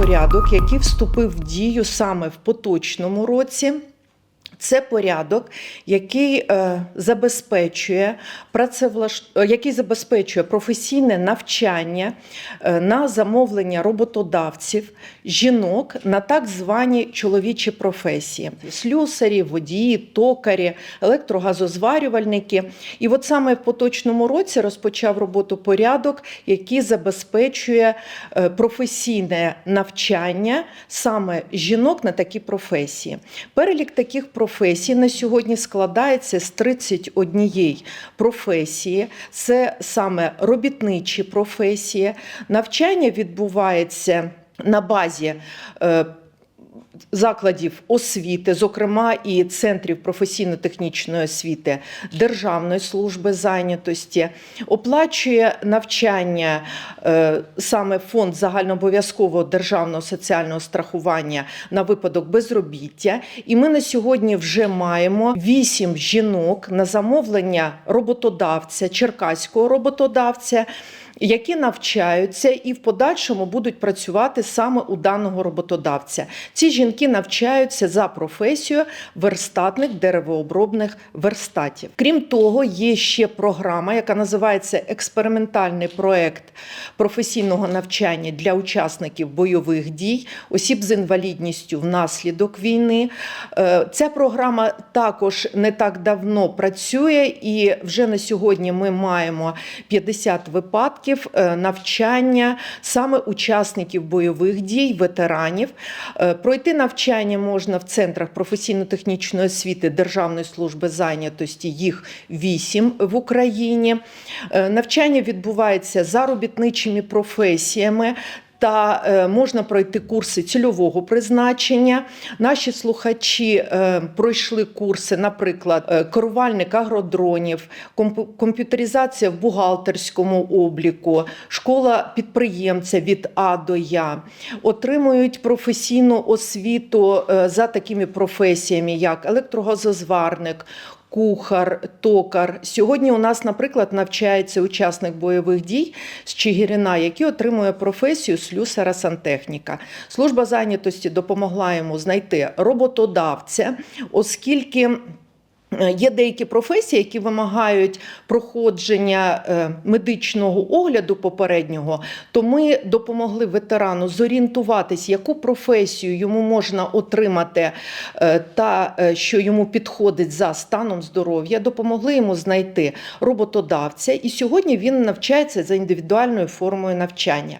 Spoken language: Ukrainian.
порядок, який вступив в дію саме в поточному році. Це порядок, який е, забезпечує працевлаш... е, який забезпечує професійне навчання е, на замовлення роботодавців жінок на так звані чоловічі професії: слюсарі, водії, токарі, електрогазозварювальники. І от саме в поточному році розпочав роботу порядок, який забезпечує професійне навчання саме жінок на такі професії. Перелік таких професій на сьогодні складається з 31 професії. Це саме робітничі професії. Навчання відбувається на базі. Закладів освіти, зокрема і центрів професійно-технічної освіти Державної служби зайнятості, оплачує навчання е, саме фонд загальнообов'язкового державного соціального страхування на випадок безробіття. І ми на сьогодні вже маємо вісім жінок на замовлення роботодавця, черкаського роботодавця які навчаються і в подальшому будуть працювати саме у даного роботодавця. Ці жінки навчаються за професією верстатник деревообробних верстатів. Крім того, є ще програма, яка називається експериментальний проект професійного навчання для учасників бойових дій, осіб з інвалідністю внаслідок війни. Е, Ця програма також не так давно працює, і вже на сьогодні ми маємо 50 випадків е, навчання саме учасників бойових дій, ветеранів. Е, Пройти навчання можна в центрах професійно-технічної освіти Державної служби зайнятості. Їх вісім в Україні. Е, Навчання відбувається за робітничими професіями. Та е, можна пройти курси цільового призначення. Наші слухачі е, пройшли курси, наприклад, е, керувальник агродронів, комп- комп'ютеризація в бухгалтерському обліку, школа підприємця від А до Я, отримують професійну освіту за такими професіями, як електрогазозварник, Кухар, токар. Сьогодні у нас, наприклад, навчається учасник бойових дій з Чигирина, який отримує професію слюсара сантехніка. Служба зайнятості допомогла йому знайти роботодавця, оскільки. Е, Є деякі професії, які вимагають проходження е, медичного огляду попереднього, то ми допомогли ветерану зорієнтуватись, яку професію йому можна отримати е, та що йому підходить за станом здоров'я. Допомогли йому знайти роботодавця, і сьогодні він навчається за індивідуальною формою навчання.